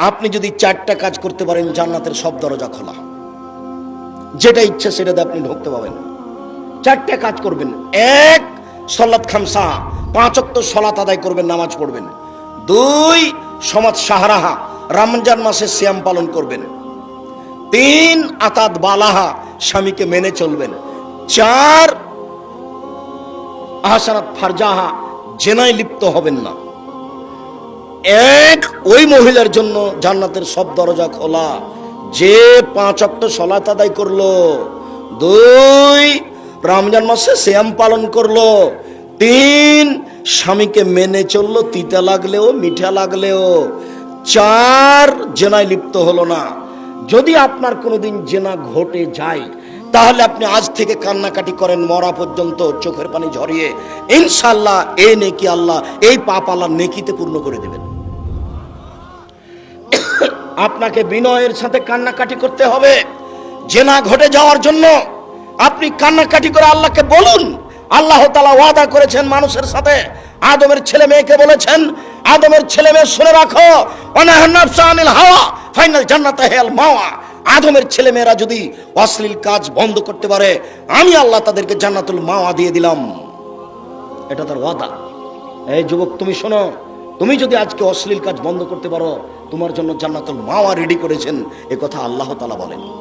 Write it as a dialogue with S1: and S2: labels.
S1: আপনি যদি চারটা কাজ করতে পারেন, জান্নাতের সব দরজা খোলা। যেটা ইচ্ছে সেটাতে আপনি ঢুকতে পাবেন চারটা কাজ করবেন। এক সলাৎ খামসা। পাঁচ সলাত আদায় করবেন, নামাজ পড়বেন। দুই, সমাজ সাহারাহা। রমজান মাসে শ্যাম পালন করবেন। তিন, আতাত বালাহা। স্বামীকে মেনে চলবেন। চার, আহসানাত ফারজাহা। জেনায় লিপ্ত হবেন না। এক ওই মহিলার জন্য জান্নাতের সব দরজা খোলা। যে পাঁচ অক্ট সলাত আদায় করল, দুই, রমজান মাসে শ্যাম পালন করল, তিন, স্বামীকে মেনে চলল, তিতা লাগলেও, মিঠা লাগলেও। চার, জেনায় লিপ্ত হলো না। যদি আপনার কোনোদিন জেনা ঘটে যায়, তাহলে আপনি আজ থেকে কান্নাকাটি করেন, মরা পর্যন্ত চোখের পানি ঝরিয়ে। ইনশাল্লাহ এ নেকি আল্লাহ, এই পাপ আল্লাহ নেকিতে পূর্ণ করে দেবেন। আপনাকে বিনয়ের সাথে কান্নাকাটি করতে হবে। জেনা ঘটে যাওয়ার জন্য আপনি কান্নাকাটি করে আল্লাহকে বলুন। আল্লাহ তালা ওয়াদা করেছেন মানুষের সাথে। আদমের ছেলে মেয়েকে বলেছেন, আদমের ছেলে মেয়ে শুনে রাখো। অনাহনাফসানিল হাওয়া, ফাইনাল জান্নাত হেল মাওয়া। আদমের ছেলে মেয়েরা যদি অশ্লীল কাজ বন্ধ করতে পারে, আমি আল্লাহ তাদেরকে জান্নাতুল মাওয়া দিয়ে দিলাম। এটা তার ওয়াদা। এই যুবক, তুমি শোনো। তুমি যদি আজকে অশ্লীল কাজ বন্ধ করতে পারো, তোমার জন্য জান্নাতুল মাওয়া রেডি করেছেন, এ কথা আল্লাহ তালা বলেন।